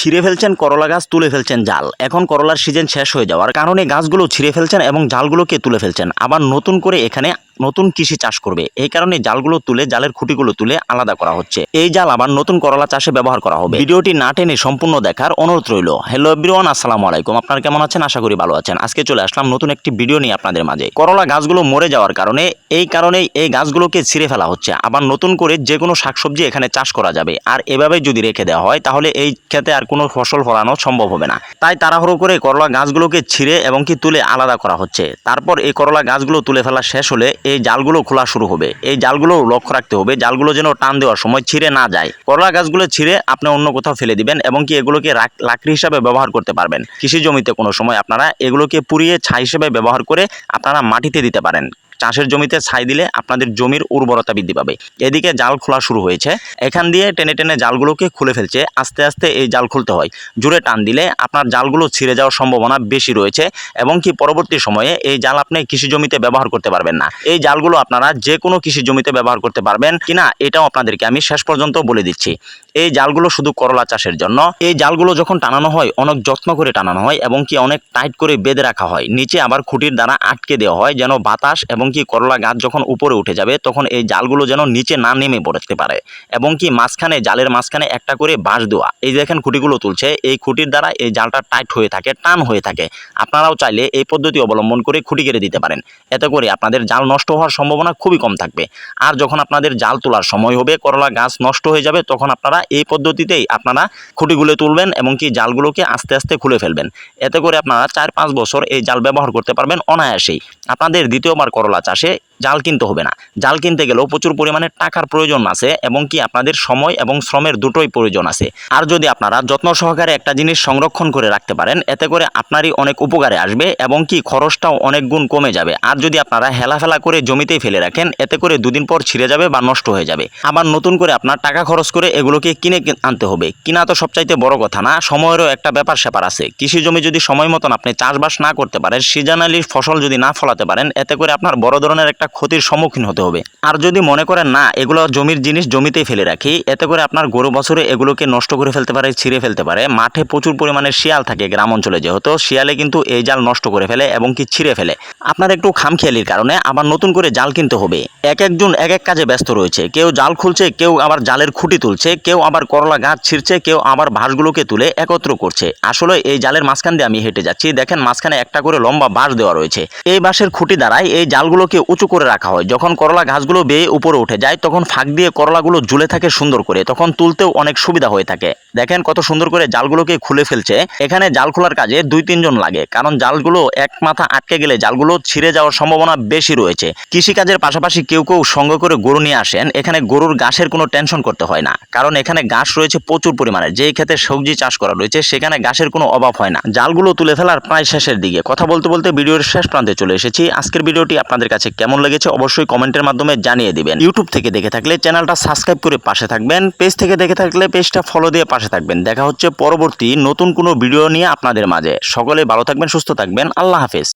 ছিঁড়ে ফেলছেন, করলা গাছ তুলে ফেলছেন জাল। এখন করলার সিজন শেষ হয়ে যাওয়ার কারণে গাছগুলো ছিঁড়ে ফেলছেন এবং জালগুলোকে তুলে ফেলছেন। আবার নতুন করে এখানে নতুন কৃষি চাষ করবে। এই কারণে জালগুলো তুলে, জালের খুঁটিগুলো তুলে আলাদা করা হচ্ছে। এই জাল আবার নতুন করলা চাষে ব্যবহার করা হবে। ভিডিওটি না টেনে সম্পূর্ণ দেখার অনুরোধ রইল। হ্যালো এভরিওয়ান আসসালামু আলাইকুম। আপনারা কেমন আছেন? আশা করি ভালো আছেন। আজকে চলে আসলাম নতুন একটি ভিডিও নিয়ে আপনাদের মাঝে। করলা গাছগুলো মরে যাওয়ার কারণে, এই কারণেই এই গাছগুলোকে ছিঁড়ে ফেলা হচ্ছে। আবার নতুন করে যে কোনো শাকসবজি এখানে চাষ করা যাবে। আর এভাবে যদি রেখে দেওয়া হয়, তাহলে এই ক্ষেতে আর কোনো ফসল ফলানো সম্ভব হবে না। তাই তাড়াহুড়ো করে করলা গাছগুলোকে ছিঁড়ে এবং কি তুলে আলাদা করা হচ্ছে। তারপর এই করলা গাছগুলো তুলে ফেলা শেষ হলে এই জালগুলো খোলা শুরু হবে। এই জালগুলো লক্ষ্য রাখতে হবে, জালগুলো যেন টান দেওয়ার সময় ছিঁড়ে না যায়। করলা গাছগুলো ছিঁড়ে আপনি অন্য কোথাও ফেলে দিবেন এবং কি এগুলোকে লাকড়ি হিসাবে ব্যবহার করতে পারবেন। কৃষি জমিতে কোনো সময় আপনারা এগুলোকে পুড়িয়ে ছাই হিসেবে ব্যবহার করে আপনারা মাটিতে দিতে পারেন। চাষের জমিতে ছাই দিলে আপনাদের জমির উর্বরতা বৃদ্ধি পাবে। এদিকে জাল খোলা শুরু হয়েছে। এখান দিয়ে টেনে টেনে জালগুলোকে খুলে ফেলছে। আস্তে আস্তে এই জাল খুলতে হয়। জুড়ে টান দিলে আপনার জালগুলো ছিঁড়ে যাওয়ার সম্ভাবনা বেশি রয়েছে এবং কি পরবর্তী সময়ে এই জাল আপনি কৃষি জমিতে ব্যবহার করতে পারবেন না। এই জালগুলো আপনারা যে কোনো কৃষি জমিতে ব্যবহার করতে পারবেন কিনা এটাও আপনাদেরকে আমি শেষ পর্যন্ত বলে দিচ্ছি। এই জালগুলো শুধু করলা চাষের জন্য। এই জালগুলো যখন টানানো হয়, অনেক যত্ন করে টানানো হয় এবং কি অনেক টাইট করে বেঁধে রাখা হয়। নিচে আবার খুঁটির দ্বারা আটকে দেওয়া হয় যেন বাতাস এবং কি করলা গাছ যখন উপরে উঠে যাবে, তখন এই জালগুলো যেন নিচে না নেমে পড়তে পারে। এবং কি মাঝখানে, জালের মাঝখানে একটা করে বাঁশ দেওয়া। এই দেখেন খুঁটিগুলো তুলছে। এই খুঁটির দ্বারা এই জালটা টাইট হয়ে থাকে, টান হয়ে থাকে। আপনারাও চাইলে এই পদ্ধতি অবলম্বন করে খুঁটি কেটে দিতে পারেন। এতে করে আপনাদের জাল নষ্ট হওয়ার সম্ভাবনা খুবই কম থাকবে। আর যখন আপনাদের জাল তোলার সময় হবে, করলা গাছ নষ্ট হয়ে যাবে, তখন আপনারা এই পদ্ধতিতেই আপনারা খুঁটিগুলো তুলবেন এবং কি জালগুলোকে আস্তে আস্তে খুলে ফেলবেন। এতে করে আপনারা চার পাঁচ বছর এই জাল ব্যবহার করতে পারবেন অনায়াসেই। আপনাদের দ্বিতীয়বার করলা চাষে জাল কিনতে হবে না। জাল কিনতে গেলেও প্রচুর পরিমাণে টাকার প্রয়োজন আছে এবং কি আপনাদের সময় এবং শ্রমের দুটোই প্রয়োজন আছে। আর যদি আপনারা যত্ন সহকারে একটা জিনিস সংরক্ষণ করে রাখতে পারেন, এতে করে আপনারই অনেক উপকারে আসবে এবং কি খরচটাও অনেক গুণ কমে যাবে। আর যদি আপনারা হেলাফেলা করে জমিতেই ফেলে রাখেন, এতে করে দুদিন পর ছিঁড়ে যাবে বা নষ্ট হয়ে যাবে। আবার নতুন করে আপনার টাকা খরচ করে এগুলোকে কিনে আনতে হবে। কিনা তো সবচাইতে বড় কথা না, সময়েরও একটা ব্যাপার স্যাপার আছে। কৃষি জমি যদি সময় মতন আপনি চাষবাস না করতে পারেন, সিজনালি ফসল যদি না ফলাতে পারেন, এতে করে আপনার বড় ধরনের একটা ক্ষতির সম্মুখীন হতে হবে। আর যদি মনে করেন, না, এগুলো জমির জিনিস জমিতেই ফেলে রাখি, এতে করে আপনার গরু বছরে এগুলোকে নষ্ট করে ফেলতে পারে, ছিঁড়ে ফেলতে পারে। মাঠে প্রচুর পরিমাণে শিয়াল থাকে গ্রাম অঞ্চলে যেহেতু, শিয়ালে কিন্তু এই জাল নষ্ট করে ফেলে এবং কি ছিঁড়ে ফেলে। আপনার একটু খামখেয়ালির কারণে আবার নতুন করে জাল কিনতে হবে। এক একজন এক এক কাজে ব্যস্ত রয়েছে। কেউ জাল খুলছে, কেউ আবার জালের খুঁটি তুলছে, কেউ আবার করলা গাছ ছিঁড়ছে, কেউ আবার ভাঁড়গুলোকে তুলে একত্র করছে। আসলে এই জালের মাঝখান দিয়ে আমি হেঁটে যাচ্ছি। দেখেন, মাঝখানে একটা করে লম্বা বাঁশ দেওয়া রয়েছে। এই বাঁশের খুঁটি দ্বারাই এই জালগুলোকে উঁচু করে রাখা হয়। যখন করলা গাছগুলো বেয়ে উপরে উঠে যায়, তখন ফাঁক দিয়ে করলাগুলো ঝুলে থাকে সুন্দর করে। তখন তুলতেও অনেক সুবিধা হয়ে থাকে। দেখেন কত সুন্দর করে জালগুলোকে খুলে ফেলছে। এখানে জাল খোলার কাজে দুই তিনজন লাগে, কারণ জালগুলো এক মাথা আটকে গেলে জালগুলো ছিঁড়ে যাওয়ার সম্ভাবনা বেশি রয়েছে। কৃষিকাজের পাশাপাশি কেউ কেউ সঙ্গে করে গরু নিয়ে আসেন। এখানে গরুর ঘাসের কোনো টেনশন করতে হয় না, কারণ এখানে ঘাস রয়েছে প্রচুর পরিমাণে। যেই ক্ষেত্রে সবজি চাষ করা রয়েছে, সেখানে ঘাসের কোনো অভাব হয় না। জালগুলো তুলে ফেলার প্রায় শেষের দিকে। কথা বলতে বলতে ভিডিওর শেষ প্রান্তে চলে এসেছি। আজকের ভিডিওটি আপনাদের কাছে কেমন লেগেছে, অবশ্যই কমেন্টের মাধ্যমে জানিয়ে দিবেন। ইউটিউব থেকে দেখে থাকলে চ্যানেলটা সাবস্ক্রাইব করে পাশে থাকবেন। পেজ থেকে দেখে থাকলে পেজটা ফলো দিয়ে পাশে থাকবেন। দেখা হচ্ছে পরবর্তী নতুন কোনো ভিডিও নিয়ে আপনাদের মাঝে। সকলে ভালো থাকবেন, সুস্থ থাকবেন। আল্লাহ হাফেজ।